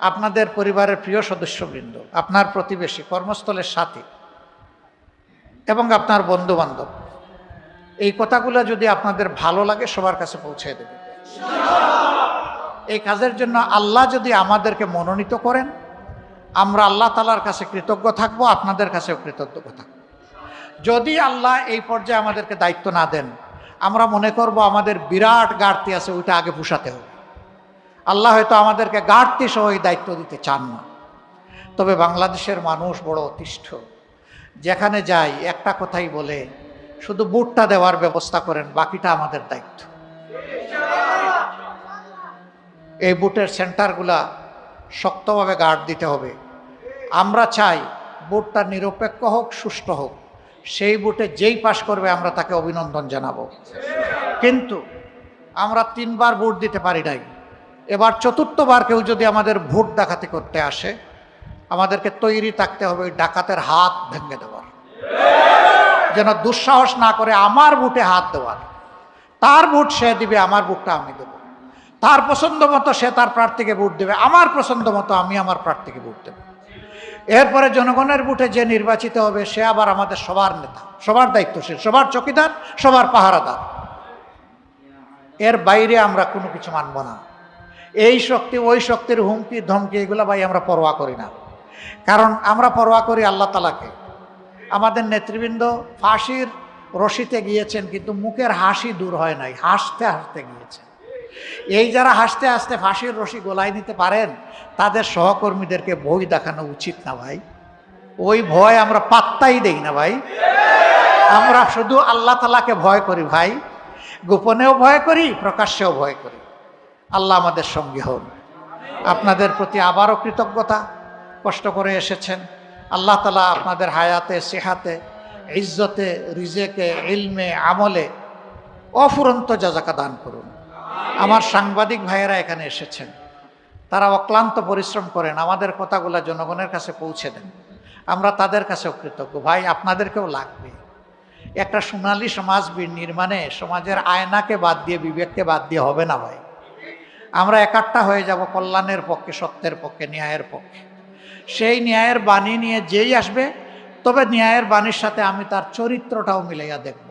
আপনাদের পরিবারের প্রিয় সদস্যবৃন্দ, আপনার প্রতিবেশী, কর্মস্থলের সাথী এবং আপনার বন্ধু বান্ধব এই কথাগুলো যদি আপনাদের ভালো লাগে সবার কাছে পৌঁছে দেবে। এই কাজের জন্য আল্লাহ যদি আমাদেরকে মনোনীত করেন, আমরা আল্লাহ তালার কাছে কৃতজ্ঞ থাকব, আপনাদের কাছেও কৃতজ্ঞ থাকব। যদি আল্লাহ এই পর্যায়ে আমাদেরকে দায়িত্ব না দেন, আমরা মনে করব আমাদের বিরাট গাড়তি আছে, ওইটা আগে পুষাতে হবে। আল্লাহ হয়তো আমাদেরকে গাড়তি সহ এই দায়িত্ব দিতে চান না। তবে বাংলাদেশের মানুষ বড় অতিষ্ঠ। যেখানে যাই, একটা কথাই বলে, শুধু বুটটা দেওয়ার ব্যবস্থা করেন, বাকিটা আমাদের দায়িত্ব। এই বুটের সেন্টারগুলা শক্তভাবে গার্ড দিতে হবে। আমরা চাই বুটটা নিরপেক্ষ হোক, সুষ্ঠু হোক। সেই বুটে যেই পাশ করবে, আমরা তাকে অভিনন্দন জানাব। কিন্তু আমরা তিনবার ভোট দিতে পারি নাই। এবার চতুর্থবার কেউ যদি আমাদের ভোট ডাকাতি করতে আসে, আমাদেরকে তৈরি থাকতে হবে ওই ডাকাতের হাত ভেঙে দেওয়ার। যেন দুঃসাহস না করে আমার বুটে হাত দেওয়ার। তার ভোট সে দিবে, আমার বুটটা আমি দেব। তার পছন্দ মতো সে তার প্রার্থীকে ভোট দেবে, আমার পছন্দ মতো আমি আমার প্রার্থীকে ভোট দেব। এরপরে জনগণের বুটে যে নির্বাচিত হবে, সে আবার আমাদের সবার নেতা, সবার দায়িত্বশীল, সবার চকিদার, সবার পাহারাদার। এর বাইরে আমরা কোনো কিছু মানব না। এই শক্তি, ওই শক্তির হুমকি, ধমকি এগুলো ভাই আমরা পরোয়া করি না। কারণ আমরা পরোয়া করি আল্লাহ তালাকে আমাদের নেতৃবৃন্দ ফাঁসির রশিতে গিয়েছেন, কিন্তু মুখের হাসি দূর হয় নাই, হাসতে হাসতে গিয়েছেন। এই যারা হাসতে হাসতে ফাঁসির রশি গোলায় নিতে পারেন, তাদের সহকর্মীদেরকে ভয় দেখানো উচিত না ভাই। ওই ভয় আমরা পাত্তাই দেই না ভাই। আমরা শুধু আল্লাহ তালাকে ভয় করি ভাই। গোপনেও ভয় করি, প্রকাশ্যেও ভয় করি। আল্লাহ আমাদের সঙ্গে হন আপনাদের প্রতি আবারও কৃতজ্ঞতা কষ্ট করে এসেছেন। আল্লাহ তালা আপনাদের হায়াতে, সেহাতে, ইজ্জতে, রিজেকে, ইলমে, আমলে অফুরন্ত যাজাকা দান করুন। আমার সাংবাদিক ভাইয়েরা এখানে এসেছেন। তারা অক্লান্ত পরিশ্রম করেন। আমাদের কথাগুলো জনগণের কাছে পৌঁছে দেন। আমরা তাদের কাছেও কৃতজ্ঞ। ভাই, আপনাদেরকেও লাগবে। একটা সোনালী সমাজ নির্মাণে সমাজের আয়নাকে বাদ দিয়ে, বিবেককে বাদ দিয়ে হবে না ভাই। আমরা একাট্টা হয়ে যাব কল্যাণের পক্ষে, সত্যের পক্ষে, ন্যায়ের পক্ষে। সেই ন্যায়ের বাণী নিয়ে যেই আসবে, তবে ন্যায়ের বাণীর সাথে আমি তার চরিত্রটাও মিলাইয়া দেখব।